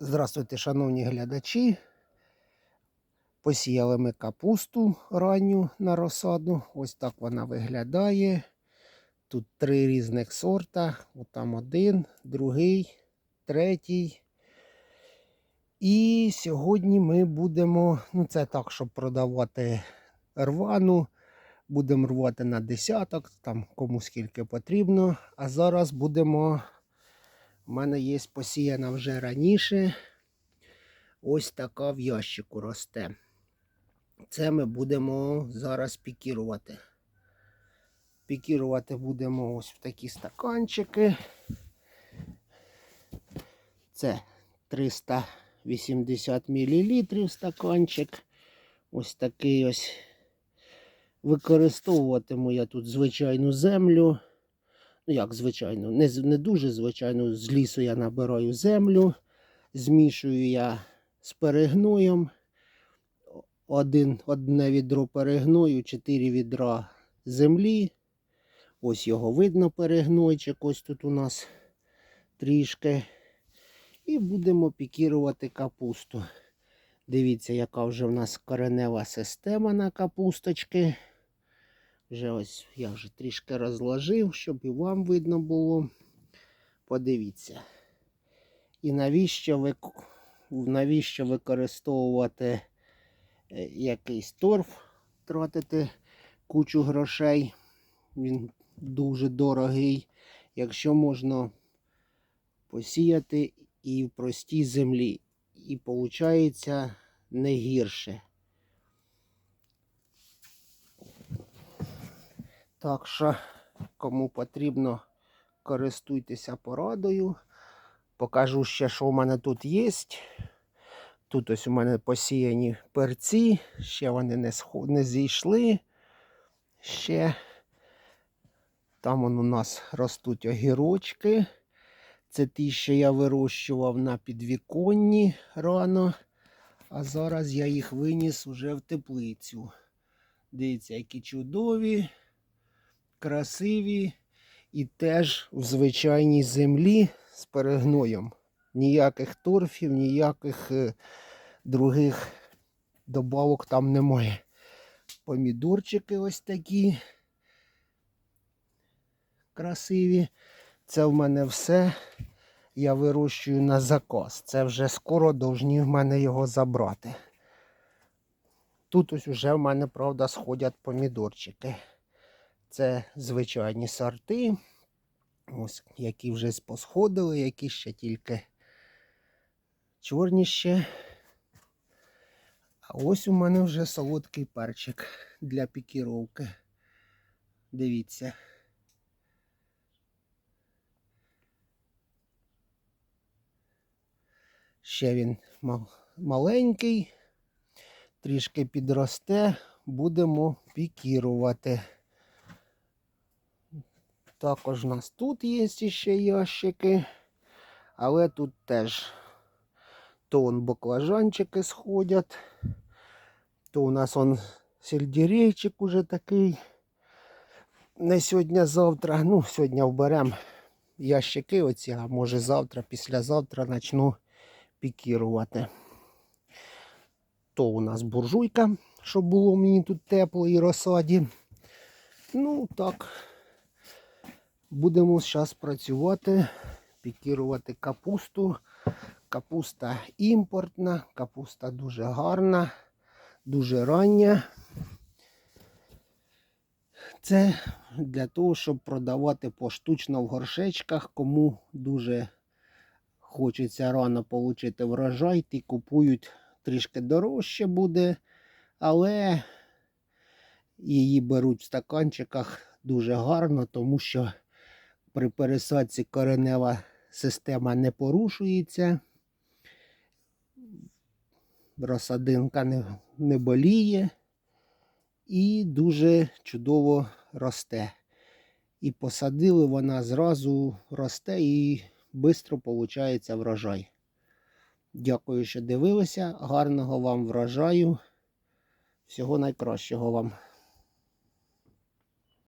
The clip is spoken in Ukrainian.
Здравствуйте, шановні глядачі. Посіяли ми капусту ранню на розсаду. Ось так вона виглядає. Тут три різних сорта. Отам один, другий, третій. І сьогодні ми будемо, ну це так, щоб продавати рвану. Будемо рвати на десяток, там кому скільки потрібно. А зараз будемо. У мене є посіяна вже раніше. Ось така в ящику росте. Це ми будемо зараз пікірувати. Пікірувати будемо ось в такі стаканчики. Це 380 мл стаканчик. Ось такий ось. Використовуватиму я тут звичайну землю. Ну, як звичайно, не, не дуже звичайно, з лісу я набираю землю, змішую я з перегноєм. Один, одне відро перегною, чотири відра землі. Ось його видно перегнойчик, ось тут у нас трішки. І будемо пікірувати капусту. Дивіться, яка вже в нас коренева система на капусточки. Вже ось я вже трішки розложив, щоб і вам видно було. Подивіться. І навіщо ви, навіщо використовувати е, якийсь торф, тратити кучу грошей. Він дуже дорогий. Якщо можна посіяти і в простій землі. І виходить не гірше. Так що, кому потрібно, користуйтеся порадою. Покажу ще, що у мене тут є. Тут ось у мене посіяні перці, ще вони не, схо- не зійшли. Ще там он у нас ростуть огірочки. Це ті, що я вирощував на підвіконні рано. А зараз я їх виніс уже в теплицю. Дивіться, які чудові красиві і теж в звичайній землі з перегноєм. Ніяких торфів, ніяких е, других добавок там немає. Помідорчики ось такі красиві. Це в мене все. Я вирощую на заказ. Це вже скоро повинні в мене його забрати. Тут ось уже в мене, правда, сходять помідорчики. Це звичайні сорти. Ось, які вже посходили, які ще тільки чорні ще. А ось у мене вже солодкий перчик для пікіровки. Дивіться. Ще він маленький, трішки підросте, будемо пікірувати. Також у нас тут є ще ящики, але тут теж то он баклажанчики сходять, то у нас он сельдерейчик уже такий. Не сьогодні-завтра. Ну, сьогодні вберемо ящики оці, а може завтра, післязавтра почну пікірувати. То у нас буржуйка, щоб було мені тут тепло і розсаді. Ну так. Будемо зараз працювати, пікірувати капусту. Капуста імпортна, капуста дуже гарна, дуже рання. Це для того, щоб продавати поштучно в горшечках, кому дуже хочеться рано отримати врожай, ті купують трішки дорожче буде, але її беруть в стаканчиках дуже гарно, тому що при пересадці коренева система не порушується, розсадинка не, не боліє і дуже чудово росте. І посадили вона зразу росте і швидко виходить врожай. Дякую, що дивилися. Гарного вам врожаю. Всього найкращого вам.